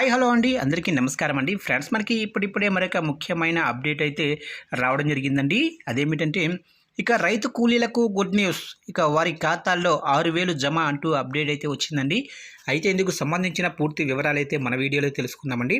Hi hello అండి. అందరికీ నమస్కారం అండి. ఫ్రెండ్స్ మనకి ఇప్పుడిప్పుడే మరొక ముఖ్యమైన అప్డేట్ అయితే రావడం జరిగిందండి. అదేమిటంటే ఇక రైతు కూలీలకు గుడ్ న్యూస్. ఇక వారి ఖాతాల్లో ఆరు వేలు జమ అంటూ అప్డేట్ అయితే వచ్చిందండి. అయితే ఇందుకు సంబంధించిన పూర్తి వివరాలు అయితే మన వీడియోలో తెలుసుకుందామండి.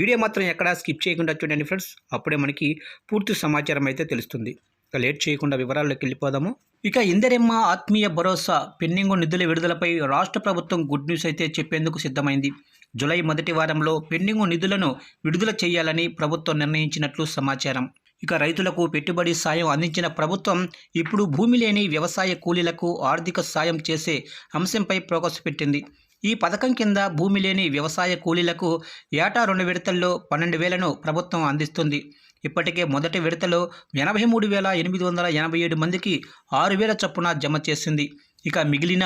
వీడియో మాత్రం ఎక్కడా స్కిప్ చేయకుండా చూడండి ఫ్రెండ్స్. అప్పుడే మనకి పూర్తి సమాచారం అయితే తెలుస్తుంది. లేట్ చేయకుండా వివరాల్లోకి వెళ్ళిపోదాము. ఇక ఇందరెమ్మ ఆత్మీయ భరోసా పెండింగు నిధుల విడుదలపై రాష్ట్ర ప్రభుత్వం గుడ్ న్యూస్ అయితే చెప్పేందుకు సిద్ధమైంది. జులై మొదటి వారంలో పెండింగు నిధులను విడుదల చేయాలని ప్రభుత్వం నిర్ణయించినట్లు సమాచారం. ఇక రైతులకు పెట్టుబడి సాయం అందించిన ప్రభుత్వం ఇప్పుడు భూమి లేని వ్యవసాయ కూలీలకు ఆర్థిక సాయం చేసే అంశంపై ఫోకస్ పెట్టింది. ఈ పథకం కింద భూమి లేని వ్యవసాయ కూలీలకు ఏటా రెండు విడతల్లో పన్నెండు వేలను ప్రభుత్వం అందిస్తుంది. ఇప్పటికే మొదటి విడతలో ఎనభై మూడు వేల ఎనిమిది వందల ఎనభై ఏడు మందికి ఆరు వేల చొప్పున జమ చేసింది. ఇక మిగిలిన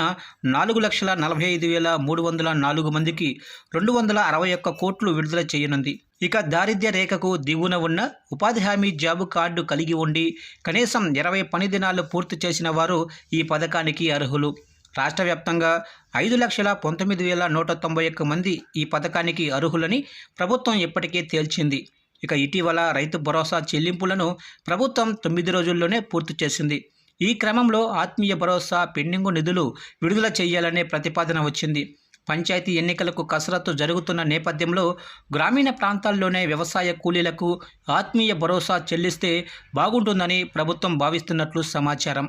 నాలుగు లక్షల నలభై ఐదు వేల మూడు వందల నాలుగు మందికి రెండు వందల అరవై ఒక్క కోట్లు విడుదల చేయనుంది. ఇక దారిద్ర్య రేఖకు దిగువన ఉన్న ఉపాధి హామీ జాబు కార్డు కలిగి ఉండి కనీసం ఇరవై పని దినాలు పూర్తి చేసిన వారు ఈ పథకానికి అర్హులు. రాష్ట్ర వ్యాప్తంగా ఐదు లక్షల పంతొమ్మిది వేల నూట తొంభై ఒక్క మంది ఈ పథకానికి అర్హులని ప్రభుత్వం ఇప్పటికే తేల్చింది. ఇక ఇటీవల రైతు భరోసా చెల్లింపులను ప్రభుత్వం తొమ్మిది రోజుల్లోనే పూర్తి చేసింది. ఈ క్రమంలో ఆత్మీయ భరోసా పెండింగు నిధులు విడుదల చేయాలనే ప్రతిపాదన వచ్చింది. పంచాయతీ ఎన్నికలకు కసరత్తు జరుగుతున్న నేపథ్యంలో గ్రామీణ ప్రాంతాల్లోనే వ్యవసాయ కూలీలకు ఆత్మీయ భరోసా చెల్లిస్తే బాగుంటుందని ప్రభుత్వం భావిస్తున్నట్లు సమాచారం.